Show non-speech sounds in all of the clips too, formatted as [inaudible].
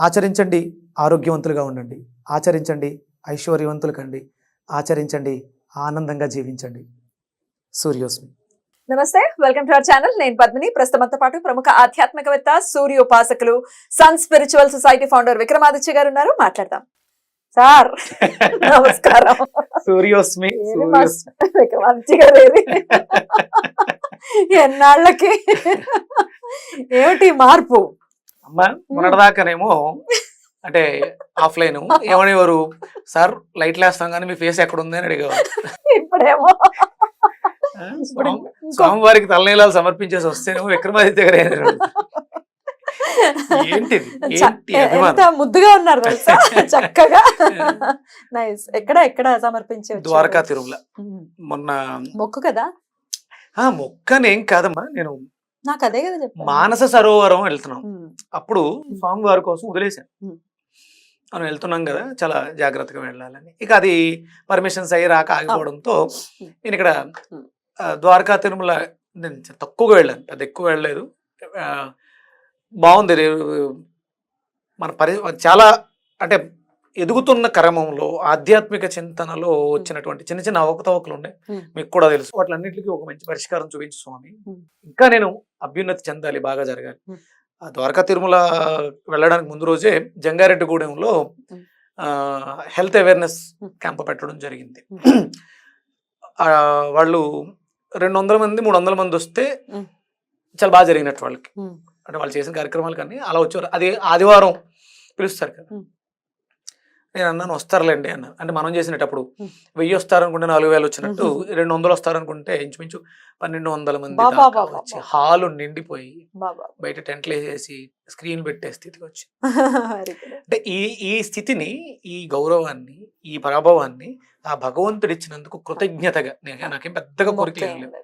ఆచరించండి ఆరోగ్యవంతులుగా ఉండండి. ఆచరించండి ఐశ్వర్యవంతులు కండి ఆచరించండి ఆనందంగా జీవించండి. సూర్యోస్మి. నమస్తే వెల్కమ్ టు అవర్ ఛానల్. నేను పద్మిని. ప్రస్తుతంతో పాటు ప్రముఖ ఆధ్యాత్మికవేత్త సూర్య ఉపాసకులు sun spiritual society founder Vikramaditya గారు ఉన్నారు. మాట్లాడదాం. సార్ [laughs] నమస్కారం. సూర్యోస్మి విక్రమాదిత్య గారు? [laughs] ఎన్నాళ్ళకి? ఏమిటి మార్పు? అమ్మ మొన్నటిదాకానేమో అంటే ఆఫ్లైన్ ఏమనేవారు సార్ లైట్లు వేస్తాం కానీ మీ ఫేస్ ఎక్కడ ఉంది అని అడిగేవారు. ఇప్పుడేమో. స్వామివారికి తలనీలాలు సమర్పించేసి వస్తేనేమో విక్రమాదిత్య గారు ఎంత ముద్దుగా ఉన్నారు తెలుసా? [laughs] చక్కగా. నైస్. ఎక్కడ ఎక్కడ సమర్పించి? ద్వారకా తిరుమల. మొన్న మొక్కు కదా? ఆ మొక్కనేం కాదమ్మా. నేను నాకు అదే కదా మానస సరోవరం వెళ్తున్నాం. అప్పుడు స్వామివారి కోసం వదిలేశాను. మనం వెళ్తున్నాం కదా చాలా జాగ్రత్తగా వెళ్ళాలని. ఇక అది పర్మిషన్స్ అయ్యి రాక ఆగిపోవడంతో. నేను ఇక్కడ ద్వారకా తిరుమల నేను తక్కువగా వెళ్ళాను. పెద్ద ఎక్కువ వెళ్ళలేదు. బాగుంది. మన పరి చాలా అంటే ఎదుగుతున్న క్రమంలో ఆధ్యాత్మిక చింతనలో వచ్చినటువంటి చిన్న చిన్న అవకతవకలు ఉన్నాయి. మీకు కూడా తెలుసు వాటిలన్నింటికి ఒక మంచి పరిష్కారం చూపించు స్వామి. ఇంకా నేను అభ్యున్నతి చెందాలి బాగా జరగాలి ద్వారకా తిరుమల వెళ్ళడానికి ముందు రోజే జంగారెడ్డిగూడెంలో. Health awareness. క్యాంప్ పెట్టడం జరిగింది [clears throat] వాళ్ళు రెండు వందల మంది మూడు వందల మంది వస్తే. చాలా బాగా జరిగినట్టు వాళ్ళకి. అంటే వాళ్ళు చేసిన కార్యక్రమాలు కానీ అలా వచ్చారు అది ఆదివారం పిలుస్తారు కదా. నేను అన్నాను వస్తారులేండి అన్నాను. అంటే మనం చేసినప్పుడు. వెయ్యి వస్తారనుకుంటే నాలుగు వేలు వచ్చినట్టు రెండు వందలు వస్తారనుకుంటే ఇంచుమించు పన్నెండు వందల మంది వచ్చి. హాలు నిండిపోయి బయట టెంట్లు వేసేసి స్క్రీన్ పెట్టే స్థితికి వచ్చి. [laughs] అంటే ఈ ఈ స్థితిని ఈ గౌరవాన్ని ఈ ప్రభావాన్ని ఆ భగవంతుడు ఇచ్చినందుకు కృతజ్ఞతగా. నేను నాకేం పెద్దగా కోరికలు ఏం లేవు.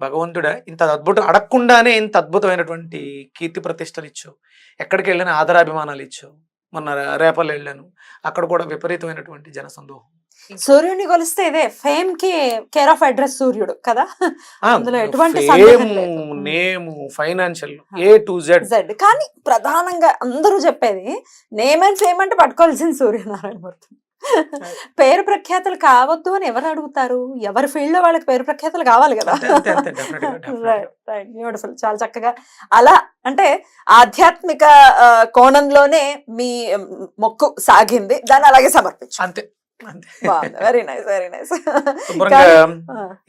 భగవంతుడా ఇంత అద్భుతం అడగకుండానే ఇంత అద్భుతమైనటువంటి కీర్తి ప్రతిష్టలు ఇచ్చావు. ఎక్కడికి వెళ్ళినా ఆదరాభిమానాలు ఇచ్చావు. మొన్న రే- రేపల్లి వెళ్ళాను. అక్కడ కూడా విపరీతమైనటువంటి జనసందోహం. సూర్యుడిని కొలిస్తే ఇదే ఫేమ్కి కేర్ ఆఫ్ అడ్రస్ సూర్యుడు కదా? అందులో ఎటువంటి. నేము financial. A to Z Z కానీ ప్రధానంగా అందరూ చెప్పేది నేమ్ అండ్ ఫేమ్ అంటే పట్టుకోవాల్సింది సూర్యనారాయణమూర్తి [laughs] పేరు ప్రఖ్యాతలు కావద్దు అని ఎవరు అడుగుతారు? ఎవరి ఫీల్డ్లో వాళ్ళకి పేరు ప్రఖ్యాతలు కావాలి కదా. బ్యూటిఫుల్ [laughs] చాలా చక్కగా. అలా అంటే ఆధ్యాత్మిక కోణంలోనే మీ మొక్కు సాగింది. దాన్ని అలాగే సమర్పించు. అంతే వెరీ నైస్ వెరీ నైస్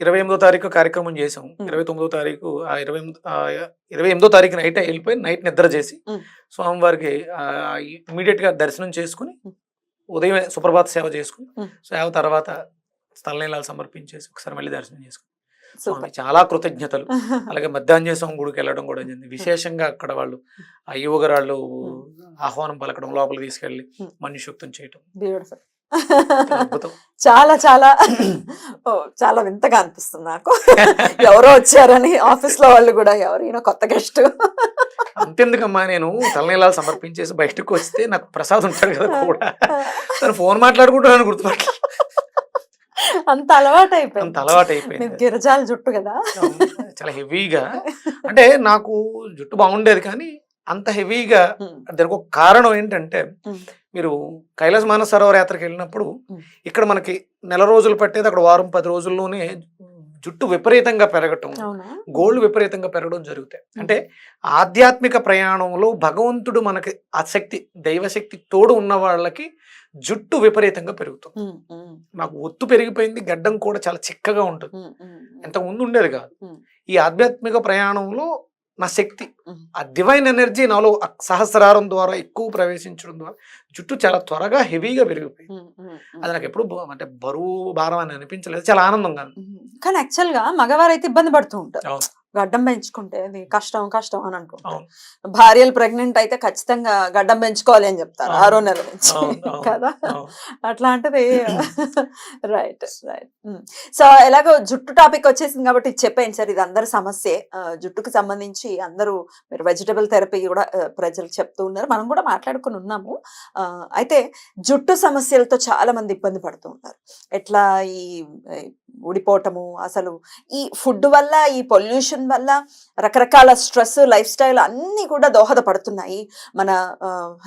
ఇరవై ఎనిమిదో తారీఖు కార్యక్రమం చేసాం. ఇరవై తొమ్మిదో తారీఖు ఆ ఇరవై ఇరవై ఎనిమిదో తారీఖు నైట్ వెళ్ళిపోయి నైట్ నిద్ర చేసి. స్వామివారికి ఇమీడియట్గా దర్శనం చేసుకుని. ఉదయం సుప్రభాత సేవ చేసుకుని. సేవ తర్వాత స్థలనీలాలు సమర్పించేసి ఒకసారి మళ్ళీ దర్శనం చేసుకుని. చాలా కృతజ్ఞతలు. [laughs] అలాగే మధ్యాహ్న స్వామి గుడికి వెళ్ళడం కూడా జరిగింది. విశేషంగా అక్కడ వాళ్ళు ఆ యువగరాళ్ళు ఆహ్వానం పలకడం లోపలికి తీసుకెళ్ళి ఉమ్. మనుషుక్తం చేయటం. [laughs] చాలా చాలా. చాలా వింతగా అనిపిస్తుంది నాకు. [laughs] ఎవరో వచ్చారని ఆఫీస్లో వాళ్ళు కూడా ఎవరైనా కొత్త గెస్ట్. అంతెందుకమ్మా నేను తలనీలాలు సమర్పించేసి బయటకు వస్తే నాకు ప్రసాద్ ఉంటాడు కదా కూడా. తను ఫోన్ మాట్లాడుకుంటున్నాను గుర్తుపట్ల అంత అలవాటు అయిపోయింది అంత అలవాటు అయిపోయింది గిరిజాల జుట్టు కదా. చాలా హెవీగా. అంటే నాకు జుట్టు బాగుండేది కానీ అంత హెవీగా దానికి ఒక కారణం ఏంటంటే మీరు కైలాస మానస సరోవర యాత్రకి వెళ్ళినప్పుడు. ఇక్కడ మనకి నెల రోజులు పట్టేది అక్కడ వారం పది రోజుల్లోనే జుట్టు విపరీతంగా పెరగటం గోల్డ్ విపరీతంగా పెరగడం జరుగుతాయి. అంటే ఆధ్యాత్మిక ప్రయాణంలో భగవంతుడు మనకి ఆ శక్తి దైవశక్తి తోడు ఉన్న వాళ్ళకి జుట్టు విపరీతంగా పెరుగుతుంది నాకు ఒత్తు పెరిగిపోయింది గడ్డం కూడా చాలా చిక్కగా ఉంటుంది. ఉమ్, ఉమ్, ఇంతకు ముందు ఉండేది కాదు. ఈ ఆధ్యాత్మిక ప్రయాణంలో నా శక్తి. ఆ డివైన్ ఎనర్జీ నాలో సహస్రారం ద్వారా ఎక్కువ ప్రవేశించడం ద్వారా జుట్టు చాలా త్వరగా హెవీగా పెరిగిపోయింది. అది నాకు ఎప్పుడు అంటే బరువు భారం అని అనిపించలేదు చాలా ఆనందంగా. కానీ యాక్చువల్గా మగవారు అయితే ఇబ్బంది పడుతూ ఉంటారు గడ్డం పెంచుకుంటే అది కష్టం కష్టం అని అనుకుంటారు అవును. భార్యలు ప్రెగ్నెంట్ అయితే ఖచ్చితంగా గడ్డం పెంచుకోవాలి అని చెప్తారు. ఆరో నెల నుంచి. కదా. అట్లాంటిది [laughs] రైట్ రైట్ సో ఎలాగో జుట్టు టాపిక్ వచ్చేసింది కాబట్టి చెప్పేయండి సార్ ఇది అందరి సమస్యే జుట్టుకు సంబంధించి అందరూ మీరు వెజిటబుల్ థెరపీ కూడా ప్రజలు చెప్తూ ఉన్నారు మనం కూడా మాట్లాడుకుని ఉన్నాము అయితే జుట్టు సమస్యలతో చాలా మంది ఇబ్బంది పడుతూ ఉన్నారు ఎట్లా ఈ ఊడిపోవటము అసలు ఈ ఫుడ్ వల్ల ఈ పొల్యూషన్ వల్ల రకరకాల స్ట్రెస్ లైఫ్ స్టైల్ అన్నీ కూడా దోహదపడుతున్నాయి. మన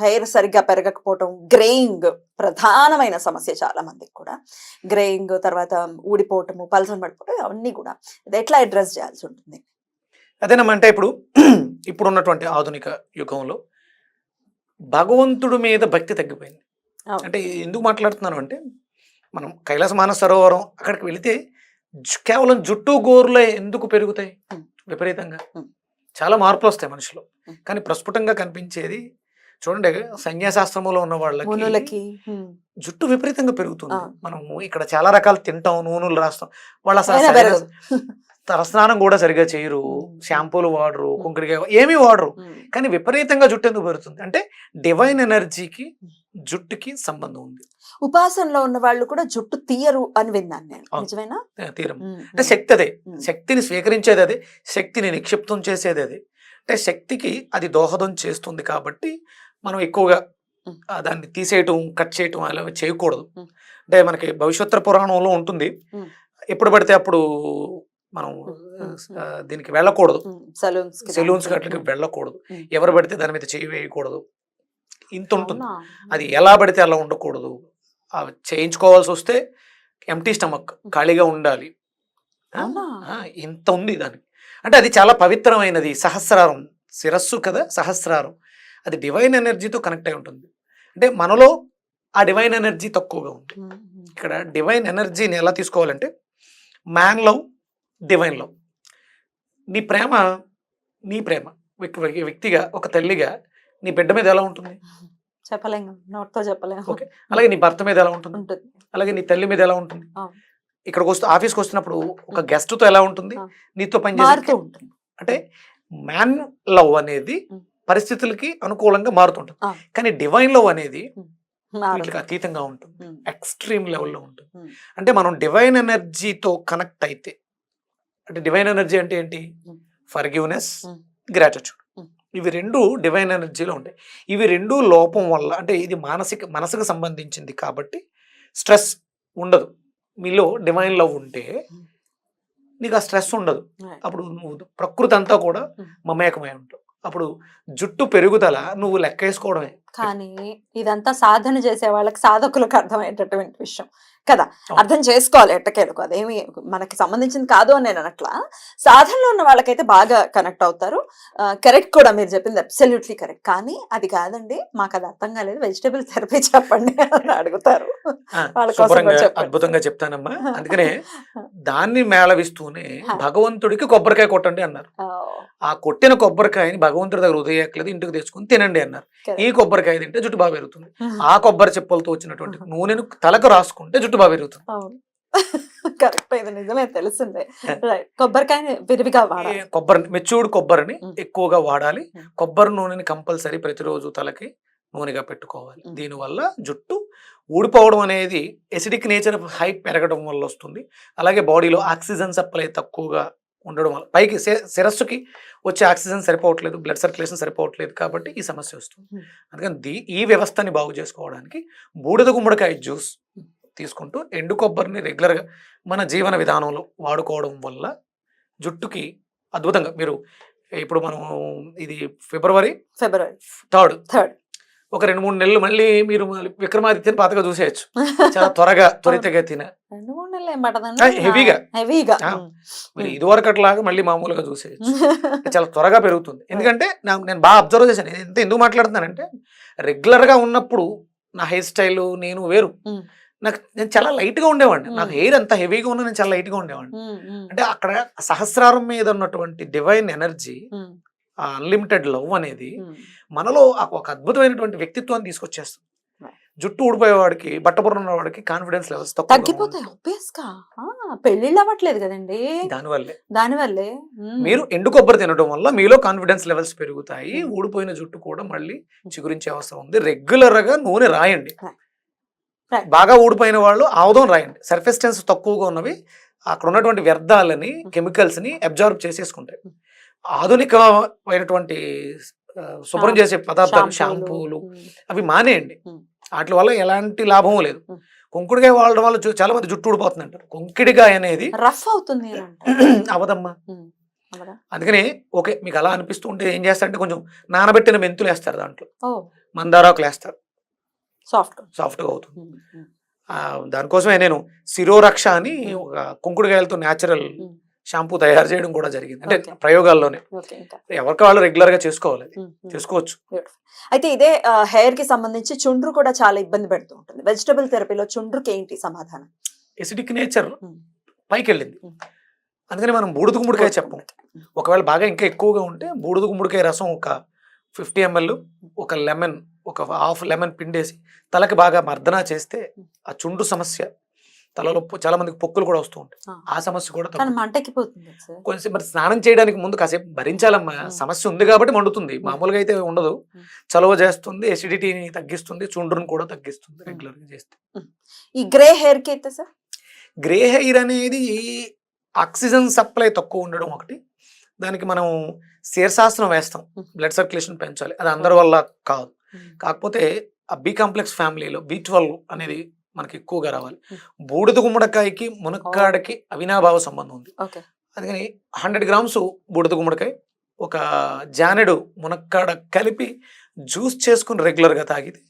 హెయిర్ సరిగ్గా పెరగకపోవటం గ్రేయింగ్ ప్రధానమైన సమస్య చాలా మందికి కూడా. గ్రేయింగ్ తర్వాత ఊడిపోవటము పల్సన్ పడిపోవటం అవన్నీ కూడా. ఇది ఎట్లా అడ్రస్ చేయాల్సి ఉంటుంది? అదేనమ్మా అంటే ఇప్పుడు ఇప్పుడు ఉన్నటువంటి ఆధునిక యుగంలో భగవంతుడి మీద భక్తి తగ్గిపోయింది. అంటే ఎందుకు మాట్లాడుతున్నాను అంటే మనం కైలాస మానస సరోవరం అక్కడికి వెళితే కేవలం జుట్టు గోరులే ఎందుకు పెరుగుతాయి. విపరీతంగా. చాలా మార్పులు వస్తాయి మనిషిలో. కానీ ప్రస్ఫుటంగా కనిపించేది చూడండి సన్యాసాశ్రమంలో ఉన్న వాళ్ళకి జుట్టు విపరీతంగా పెరుగుతుంది ఆ. మనము ఇక్కడ చాలా రకాలు తింటాం నూనెలు రాస్తాం వాళ్ళు. [laughs] తలస్నానం కూడా సరిగా చేయరు. షాంపూలు వాడరు. కుంకుడికాయ ఏమీ వాడరు కానీ విపరీతంగా జుట్టు ఎందుకు పెరుగుతుంది అంటే డివైన్ ఎనర్జీకి జుట్టుకి సంబంధం ఉంది ఉపాసనలో ఉన్న వాళ్ళు కూడా జుట్టు తీయరు అని విన్నాను నేను. నిజమేనా? తీరం అంటే శక్తి అదే. శక్తిని స్వీకరించేది అదే. శక్తిని నిక్షిప్తం చేసేది అదే. అంటే శక్తికి అది దోహదం చేస్తుంది కాబట్టి మనం ఎక్కువగా దాన్ని తీసేయటం కట్ చేయటం అలా చేయకూడదు. అంటే మనకి భవిష్యోత్తర పురాణంలో ఉంటుంది. ఎప్పుడు పడితే అప్పుడు మనం దీనికి వెళ్ళకూడదు. సెలూన్స్ ఉమ్, వెళ్ళకూడదు. ఎవరు పడితే దాని మీద చేయి వేయకూడదు. ఇంత ఉంటుంది? అది ఎలా పడితే అలా ఉండకూడదు. చేయించుకోవాల్సి వస్తే ఎంటీ స్టమక్ ఖాళీగా ఉండాలి. ఇంత ఉంది దానికి. అంటే అది చాలా పవిత్రమైనది సహస్రారం శిరస్సు కదా సహస్రారం. అది డివైన్ ఎనర్జీతో కనెక్ట్ అయి ఉంటుంది. అంటే మనలో ఆ డివైన్ ఎనర్జీ తక్కువగా ఉమ్, ఇక్కడ డివైన్ ఎనర్జీని ఎలా తీసుకోవాలంటే మ్యాన్ లవ్ డివైన్ లవ్ నీ ప్రేమ నీ ప్రేమ. వ్యక్తి- వ్యక్తిగా ఒక తల్లిగా నీ బిడ్డ మీద ఎలా ఉంటుంది? చెప్పలేము నోట్తో చెప్పలేము ఓకే. అలాగే నీ భర్త మీద ఎలా ఉంటుంది ఉంటుంది అలాగే నీ తల్లి మీద ఎలా ఉంటుంది. ఇక్కడికి వస్తూ ఆఫీస్కి వస్తున్నప్పుడు ఒక guest తో ఎలా ఉంటుంది. నీతో మారుతూ పనిచేసే ఉంటుంది అంటే మ్యాన్ లవ్ అనేది. పరిస్థితులకి అనుకూలంగా మారుతుంటుంది. కానీ డివైన్ లవ్ అనేది. వీటికి అతీతంగా ఉంటుంది ఎక్స్ట్రీమ్ లెవెల్లో ఉంటుంది. అంటే మనం డివైన్ ఎనర్జీతో కనెక్ట్ అయితే అంటే డివైన్ ఎనర్జీ అంటే ఏంటి. ఫర్గివ్నెస్. గ్రాటిట్యూడ్. ఇవి రెండు డివైన్ ఎనర్జీలో ఉంటాయి ఇవి రెండు లోపం వల్ల అంటే ఇది మానసిక మనసుకు సంబంధించింది కాబట్టి స్ట్రెస్ ఉండదు మీలో డివైన్ లవ్ ఉంటే. నీకు ఆ స్ట్రెస్ ఉండదు. అప్పుడు నువ్వు ప్రకృతి అంతా కూడా. మమేకమై ఉంటావు అప్పుడు జుట్టు పెరుగుదల నువ్వు లెక్కేసుకోవడమే కానీ ఇదంతా సాధన చేసే వాళ్ళకి సాధకులకు అర్థమయ్యేటటువంటి విషయం కదా. అర్థం చేసుకోవాలి ఎట్టకేలకు. అదేమి మనకి సంబంధించింది కాదు అని నేను అనట్లా. సాధనలో ఉన్న వాళ్ళకైతే బాగా కనెక్ట్ అవుతారు. కరెక్ట్ కూడా మీరు చెప్పింది అబ్సల్యూట్లీ కరెక్ట్ కానీ అది కాదండి మాకు అది అర్థం కాలేదు. వెజిటేబుల్ థెరపీ చెప్పండి అని అడుగుతారు. వాళ్ళ కోసం. అద్భుతంగా చెప్తానమ్మా. [laughs] అందుకనే [laughs] దాన్ని మేళవిస్తూనే భగవంతుడికి కొబ్బరికాయ కొట్టండి అన్నారు. ఆ, కొట్టిన కొబ్బరికాయని భగవంతుడి దగ్గర ఉదయక్కలేదు ఇంటికి తెచ్చుకొని తినండి అన్నారు. ఈ కొబ్బరికాయ తింటే జుట్టు బాగా పెరుగుతుంది. ఆ కొబ్బరి చెప్పులతో వచ్చినటువంటి నూనెను తలకు రాసుకుంటే జుట్టు బాగా పెరుగుతుంది కరెక్ట్ ఇది నిజమే తెలిసిందే. కొబ్బరికాయ విరివిగా వాడాలి. కొబ్బరి మెచ్యూర్డ్ కొబ్బరిని. ఎక్కువగా వాడాలి. కొబ్బరి నూనెని కంపల్సరీ ప్రతిరోజు తలకి నూనెగా పెట్టుకోవాలి. దీనివల్ల జుట్టు ఊడిపోవడం అనేది ఎసిడిక్ నేచర్ హైట్ పెరగడం వల్ల వస్తుంది. అలాగే బాడీలో ఆక్సిజన్ సప్లై తక్కువగా ఉండడం వల్ల పైకి శిరస్సుకి వచ్చే ఆక్సిజన్ సరిపోవట్లేదు బ్లడ్ సర్క్యులేషన్ సరిపోవట్లేదు కాబట్టి ఈ సమస్య వస్తుంది. అందుకని దీ ఈ వ్యవస్థని బాగు చేసుకోవడానికి బూడిద గుమ్మడికాయ జ్యూస్ తీసుకుంటూ ఎండు కొబ్బరిని రెగ్యులర్గా మన జీవన విధానంలో వాడుకోవడం వల్ల జుట్టుకి అద్భుతంగా మీరు ఇప్పుడు మనం ఇది ఫిబ్రవరి ఫిబ్రవరి థర్డ్ థర్డ్. ఒక రెండు మూడు నెలలు మళ్ళీ మీరు విక్రమాదిత్యని పాతగా చూసేయచ్చు. [laughs] చాలా త్వరగా త్వరితగా హెవీగా. హెవీగా. మీరు ఇదివరకు అట్లాగా మళ్ళీ మామూలుగా చూసేయచ్చు. చాలా త్వరగా పెరుగుతుంది. [laughs] ఎందుకంటే నేను బాగా అబ్జర్వ్ చేశాను. నేను ఎంత ఎందుకు మాట్లాడుతున్నానంటే రెగ్యులర్గా ఉన్నప్పుడు నా హెయిర్ స్టైల్ నేను వేరు. నాకు నేను చాలా లైట్గా ఉండేవాడిని. నాకు. హెయిర్ అంత హెవీగా ఉన్నా నేను చాలా లైట్గా ఉండేవాడిని అంటే అక్కడ సహస్రారం మీద ఉన్నటువంటి డివైన్ ఎనర్జీ ఆ అన్లిమిటెడ్ లవ్ అనేది మనలో ఒక అద్భుతమైనటువంటి వ్యక్తిత్వాన్ని తీసుకొచ్చేస్తుంది. జుట్టు ఊడిపోయేవాడికి బట్టపురం ఉన్నవాడికి కాన్ఫిడెన్స్ లెవెల్స్ తగ్గిపోతాయి గా. అవ్వట్లేదు కదండి. దానివల్లే. దానివల్లే. మీరు ఎండు కొబ్బరి తినడం వల్ల మీలో కాన్ఫిడెన్స్ లెవెల్స్ పెరుగుతాయి. ఊడిపోయిన జుట్టు కూడా మళ్ళీ చిగురించే అవసరం ఉంది. రెగ్యులర్గా నూనె రాయండి. బాగా ఊడిపోయిన వాళ్ళు ఆముదం రాయండి. సర్ఫేస్ టెన్స్ తక్కువగా ఉన్నవి అక్కడ ఉన్నటువంటి వ్యర్థాలని కెమికల్స్ని అబ్జార్బ్ చేసేసుకుంటాయి. ఆధునికమైనటువంటి ఆ, శుభ్రం చేసే పదార్థాలు షాంపూలు మ్మ్. అవి మానేయండి. Hmm. వాటి వల్ల ఎలాంటి లాభము లేదు. Hmm. కుంకుడికాయ వాడడం వల్ల చాలా మంది జుట్టు ఊడిపోతుంది అంటారు కుంకిడికాయ అనేది రఫ్ అవుతుంది. అవదమ్మా? అందుకని ఓకే మీకు అలా అనిపిస్తూ ఉంటే ఏం చేస్తారంటే కొంచెం నానబెట్టిన మెంతులు వేస్తారు దాంట్లో. మందారాకులు వేస్తారు సాఫ్ట్ సాఫ్ట్గా అవుతుంది. దానికోసమే నేను శిరోరక్ష అని ఒక కుంకుడుకాయలతో న్యాచురల్. షాంపూ తయారు చేయడం కూడా జరిగింది. అంటే. ప్రయోగాల్లోనే. ఎవరికి వాళ్ళు రెగ్యులర్గా చేసుకోవాలి. చేసుకోవచ్చు. అయితే ఇదే హెయిర్కి సంబంధించి చుండ్రు కూడా చాలా ఇబ్బంది పెడుతూ ఉంటుంది. వెజిటబుల్ థెరపీలో చుండ్రుకి ఏంటి సమాధానం? Acidic nature. పైకి వెళ్ళింది. అందుకని మనం బూడిద గుమ్మడికాయ చెప్పం. ఒకవేళ బాగా ఇంకా ఎక్కువగా ఉంటే బూడిద గుమ్మడికాయ రసం ఒక ఫిఫ్టీ ఎంఎల్ ఒక లెమన్ ఒక హాఫ్ లెమన్ పిండేసి తలకి బాగా మర్దన చేస్తే ఆ చుండు సమస్య తలలో చాలా మందికి పొక్కులు కూడా వస్తూ ఉంటాయి. ఆ. సమస్య కూడా కొంచెం మరి స్నానం చేయడానికి ముందు కాసేపు భరించాలమ్మా. సమస్య ఉంది కాబట్టి మండుతుంది. మామూలుగా అయితే ఉండదు. చలవ చేస్తుంది ఎసిడిటీని తగ్గిస్తుంది చుండ్రుని కూడా తగ్గిస్తుంది. రెగ్యులర్గా చేస్తే. ఈ గ్రే హెయిర్కి అయితే సార్? గ్రే హెయిర్ అనేది ఆక్సిజన్ సప్లై తక్కువ ఉండడం ఒకటి. దానికి మనం శీర్షాసనం వేస్తాం. బ్లడ్ సర్క్యులేషన్ పెంచాలి. అది అందరి వల్ల కాదు. కాకపోతే ఆ బి కాంప్లెక్స్ ఫ్యామిలీలో బి ట్వెల్వ్ అనేది మనకి ఎక్కువగా రావాలి. బూడిద గుమ్మడికాయకి మునక్కాడకి అవినాభావ సంబంధం ఉంది. అందుకని హండ్రెడ్ గ్రామ్స్ బూడిద గుమ్మడికాయ ఒక జానెడు మునక్కాడ కలిపి జ్యూస్ చేసుకుని రెగ్యులర్గా తాగితే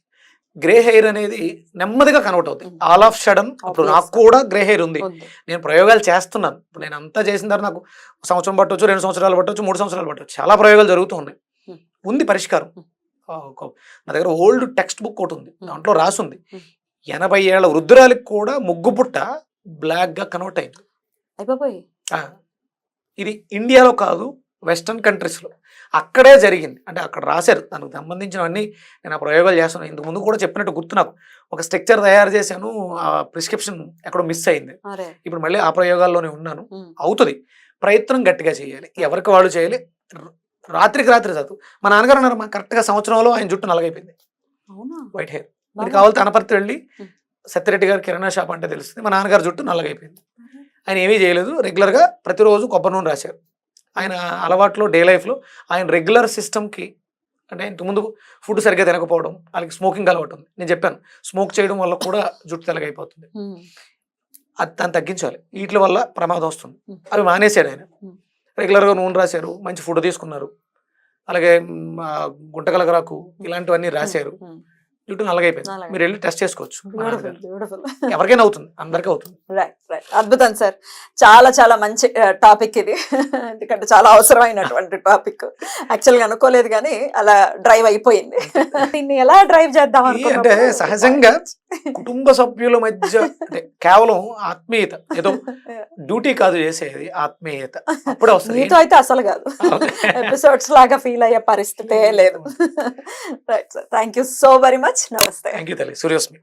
గ్రే హెయిర్ అనేది నెమ్మదిగా కన్వర్ట్ అవుతుంది. ఆల్ ఆఫ్ సడన్ ఇప్పుడు Obvious. నాకు కూడా గ్రే హెయిర్ ఉంది. నేను ప్రయోగాలు చేస్తున్నాను. ఇప్పుడు నేను అంతా చేసిన తర్వాత నాకు సంవత్సరం పట్టవచ్చు రెండు సంవత్సరాలు పట్టవచ్చు మూడు సంవత్సరాలు పట్టవచ్చు చాలా ప్రయోగాలు జరుగుతూ ఉన్నాయి. ఉంది పరిష్కారం. నా దగ్గర ఓల్డ్ టెక్స్ట్ బుక్ ఒకటి ఉంది. దాంట్లో రాసుంది. ఎనభై ఏళ్ళ వృద్ధురాలికి కూడా ముగ్గు పుట్ట బ్లాక్గా కన్వర్ట్ అయింది. అయిపోయి ఇది ఇండియాలో కాదు వెస్టర్న్ కంట్రీస్లో. అక్కడే జరిగింది. అంటే అక్కడ రాశారు. దానికి సంబంధించినవన్నీ నేను ఆ ప్రయోగాలు చేస్తున్నాను ఇంతకు ముందు కూడా చెప్పినట్టు గుర్తు నాకు. ఒక స్ట్రక్చర్ తయారు చేశాను ఆ ప్రిస్క్రిప్షన్ ఎక్కడో మిస్ అయింది. ఇప్పుడు మళ్ళీ ఆ ప్రయోగాల్లోనే ఉన్నాను. అవుతుంది. ప్రయత్నం గట్టిగా చేయాలి. ఎవరికి వాళ్ళు చేయాలి? రాత్రికి రాత్రి చదువు. మా నాన్నగారు అన్నారు మా కరెక్ట్గా సంవత్సరంలో ఆయన జుట్టు నలగైపోయింది వైట్ హెయిర్ మీరు. కావాలి తనపర్తి వెళ్ళి. సత్యరెడ్డి గారు కిరాణా షాప్ అంటే తెలుస్తుంది. మా నాన్నగారు జుట్టు నల్లగైపోయింది. ఆయన ఏమీ చేయలేదు. రెగ్యులర్గా ప్రతిరోజు కొబ్బరి నూనె రాశారు. ఆయన అలవాట్లో డే లైఫ్లో ఆయన రెగ్యులర్ సిస్టమ్కి అంటే ఇంతకు ముందు ఫుడ్ సరిగ్గా తినకపోవడం వాళ్ళకి స్మోకింగ్ అలవాటు ఉంది. నేను చెప్పాను. స్మోక్ చేయడం వల్ల కూడా జుట్టు తెలగైపోతుంది. అది దాన్ని తగ్గించాలి. వీటి వల్ల ప్రమాదం వస్తుంది. అవి మానేశాడు ఆయన. రెగ్యులర్గా నూనె రాశారు మంచి ఫుడ్ తీసుకున్నారు. అలాగే గుంటకలగరాకు ఇలాంటివన్నీ రాశారు. జుట్టు నల్లగైపోయింది. నల్లగా. మీరు వెళ్ళి టెస్ట్ చేసుకోవచ్చు. ఎవరికైనా అవుతుంది అందరికీ అవుతుంది. రైట్ రైట్ అద్భుతం సార్. చాలా చాలా మంచి టాపిక్ ఇది. ఎందుకంటే చాలా అవసరమైనటువంటి టాపిక్ యాక్చువల్గా అనుకోలేదు కానీ అలా డ్రైవ్ అయిపోయింది. దీన్ని ఎలా డ్రైవ్ చేద్దాం అంటే సహజంగా కుటుంబ సభ్యుల మధ్య అంటే కేవలం ఆత్మీయత ఏదో డ్యూటీ కాదు చేసేది ఆత్మీయత. అప్పుడే వస్తుంది మీతో అయితే అసలు కాదు. ఎపిసోడ్స్ లాగా ఫీల్ అయ్యే పరిస్థితే లేదు. Right sir thank you so very much నమస్తే. థ్యాంక్ యూ తల్లి. సూర్యోస్మి